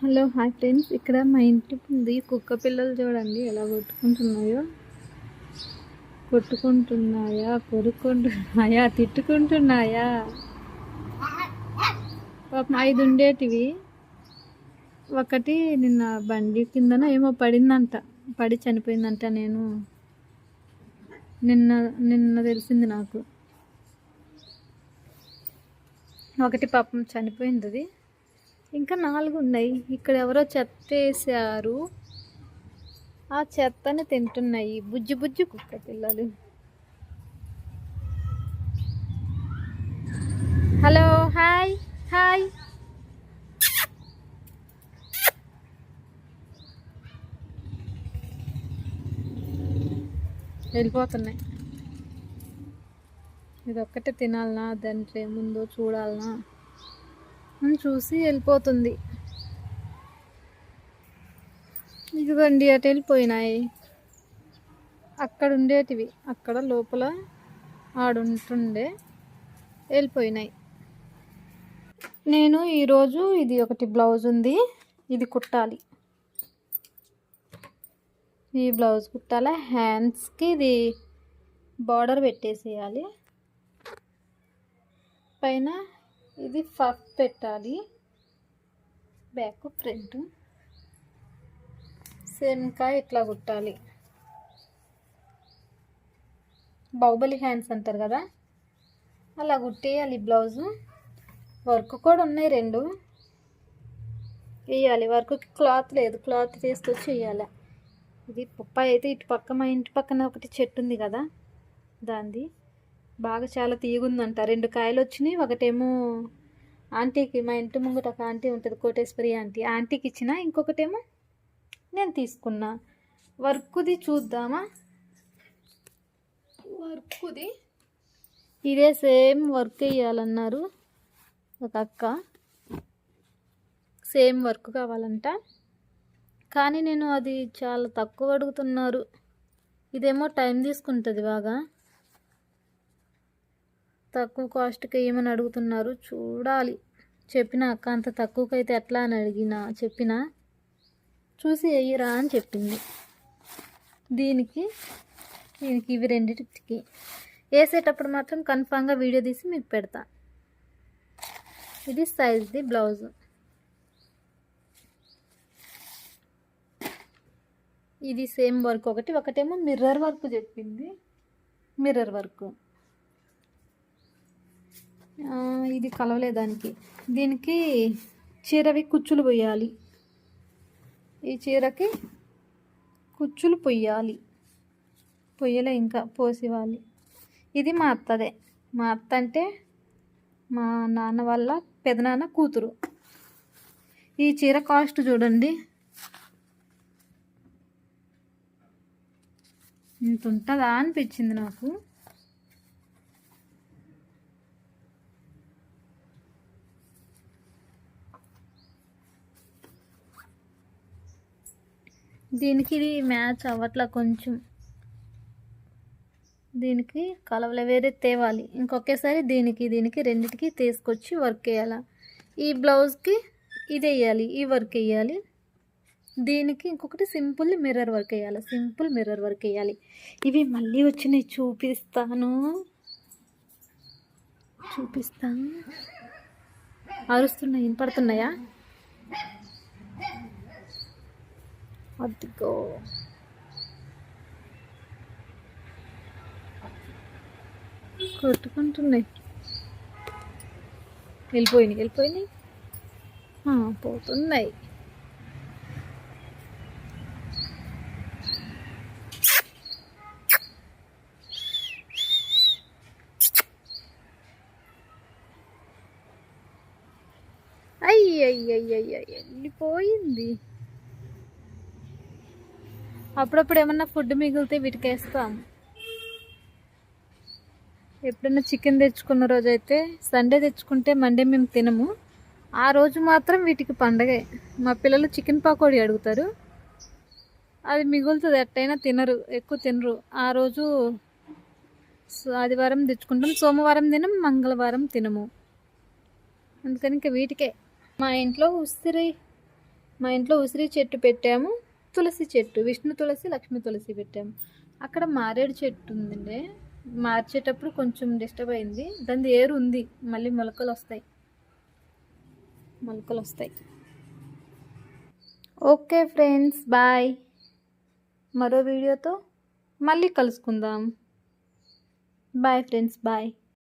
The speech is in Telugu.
Hello hi friends. ఇక్కడ మా ఇంటి ఉంది కుక్క పిల్లలు చూడండి ఎలా కొట్టుకుంటున్నాయో. కొట్టుకుంటున్నాయా కొరుక్కుంటున్నాయా తిట్టుకుంటున్నాయా? పాపం ఐదు ఉండేటివి. ఒకటి నిన్న బండి కిందన ఏమో పడిందంట. పడి చనిపోయిందంట నేను. నిన్న నిన్న తెలిసింది నాకు. ఒకటి పాపం చనిపోయింది అది. ఇంకా నాలుగు ఉన్నాయి ఇక్కడ ఎవరో చెత్త వేసారు. ఆ చెత్తని తింటున్నాయి. బుజ్జి బుజ్జి కుక్క పిల్లలు. Hello hi hi. వెళ్ళిపోతున్నాయి. ఇది ఒక్కటే తినాలనా? దాంట్లో ఏముందో చూడాలనా? చూసి వెళ్ళిపోతుంది. ఇదిగోండి అటు వెళ్ళిపోయినాయి. అక్కడ ఉండేటివి అక్కడ లోపల ఆడుంటుండే వెళ్ళిపోయినాయి. నేను ఈరోజు ఇది ఒకటి బ్లౌజ్ ఉంది. ఇది కుట్టాలి. ఈ బ్లౌజ్ కుట్టాలి? హ్యాండ్స్కి ఇది బార్డర్ పెట్టేసేయాలి. పైన ఇది ఫఫ్ పెట్టాలి. Back front. శనకాయ ఇట్లా కుట్టాలి. బాహుబలి హ్యాండ్స్ అంటారు కదా? అలా కుట్టేయాలి బ్లౌజు. వర్క్ కూడా ఉన్నాయి రెండు. వేయాలి. వర్క్ క్లాత్ లేదు. క్లాత్ తీసుకొచ్చి వేయాలి. ఇది పప్పాయి అయితే ఇటు పక్క మా ఇంటి పక్కన ఒకటి చెట్టు ఉంది కదా? దాంది. బాగా చాలా తీగుందంట రెండు కాయలు వచ్చినాయి ఒకటేమో ఆంటీకి మా ఇంటి ముంగట ఒక ఆంటీ ఉంటుంది కోటేశ్వరి ఆంటీ. ఆంటీకి ఇచ్చిన ఇంకొకటేమో నేను తీసుకున్నా. వర్క్ది చూద్దామా? వర్క్ది? ఇదే సేమ్ వర్క్ వేయాలన్నారు ఒక అక్క. సేమ్ వర్క్ కావాలంట. కానీ నేను అది చాలా తక్కువ అడుగుతున్నారు. ఇదేమో టైం తీసుకుంటుంది బాగా. తక్కువ కాస్ట్కి ఏమని అడుగుతున్నారు? చూడాలి. చెప్పిన అక్క అంత తక్కువకైతే అయితే ఎట్లా అని అడిగినా చెప్పినా చూసి వేయరా అని చెప్పింది. దీనికి దీనికి ఇవి రెండింటికి. వేసేటప్పుడు మాత్రం కన్ఫామ్గా వీడియో తీసి మీకు పెడతా. ఇది సైజ్ది బ్లౌజ్. ఇది సేమ్ వర్క్ ఒకటి ఒకటేమో మిర్రర్ వర్క్ చెప్పింది. Mirror work. ఇది కలవలే దానికి. దీనికి చీరవి కుచ్చులు పొయ్యాలి ఈ చీరకి కుచ్చులు పొయ్యాలి పొయ్యలే ఇంకా పోసివ్వాలి. ఇది మా అత్తదే. మా అత్త అంటే మా నాన్న వాళ్ళ పెదనాన్న కూతురు. ఈ చీర కాస్ట్ చూడండి. ఇంత ఉంటుందా అనిపించింది నాకు. దీనికి ఇది మ్యాచ్ అవ్వట్లా కొంచెం. దీనికి కలవలు వేరే తేవాలి. ఇంకొకేసారి దీనికి దీనికి రెండిటికి తీసుకొచ్చి వర్క్ వేయాలి ఈ బ్లౌజ్కి ఇది వేయాలి ఈ వర్క్ వేయాలి. దీనికి ఇంకొకటి సింపుల్ మిర్రర్ వర్క్ వేయాలి సింపుల్ మిర్రర్ వర్క్ వేయాలి. ఇవి మళ్ళీ వచ్చినాయి చూపిస్తాను. చూపిస్తాను. అరుస్తున్నాయి వినపడుతున్నాయా? అదిగో. కొట్టుకుంటున్నాయి. వెళ్ళిపోయినాయి వెళ్ళిపోయినాయి. పోతున్నాయి. అయ్యయ్యయ్యయ్య వెళ్ళిపోయింది అప్పుడప్పుడు ఏమన్నా ఫుడ్ మిగిలితే వీటికి వేస్తాం ఎప్పుడైనా చికెన్ తెచ్చుకున్న రోజు అయితే సండే తెచ్చుకుంటే మండే మేము తినము. ఆ రోజు మాత్రం వీటికి పండగే. మా పిల్లలు చికెన్ పకోడీ అడుగుతారు. అది మిగులుతుంది ఎట్టయినా తినరు ఎక్కువ తినరు. ఆ రోజు ఆదివారం తెచ్చుకుంటాం సోమవారం తినం మంగళవారం తినము. అందుకని ఇంకా వీటికే. మా ఇంట్లో ఉసిరి మా ఇంట్లో ఉసిరి చెట్టు పెట్టాము. తులసి చెట్టు విష్ణు తులసి లక్ష్మీ తులసి పెట్టాము అక్కడ మారేడు చెట్టు ఉందండి. మార్చేటప్పుడు కొంచెం డిస్టర్బ్ అయింది. దాని ఏరు ఉంది. మళ్ళీ మొలకలు వస్తాయి. మొలకలు వస్తాయి. Okay friends bye. మరో వీడియోతో మళ్ళీ కలుసుకుందాం. Bye friends bye.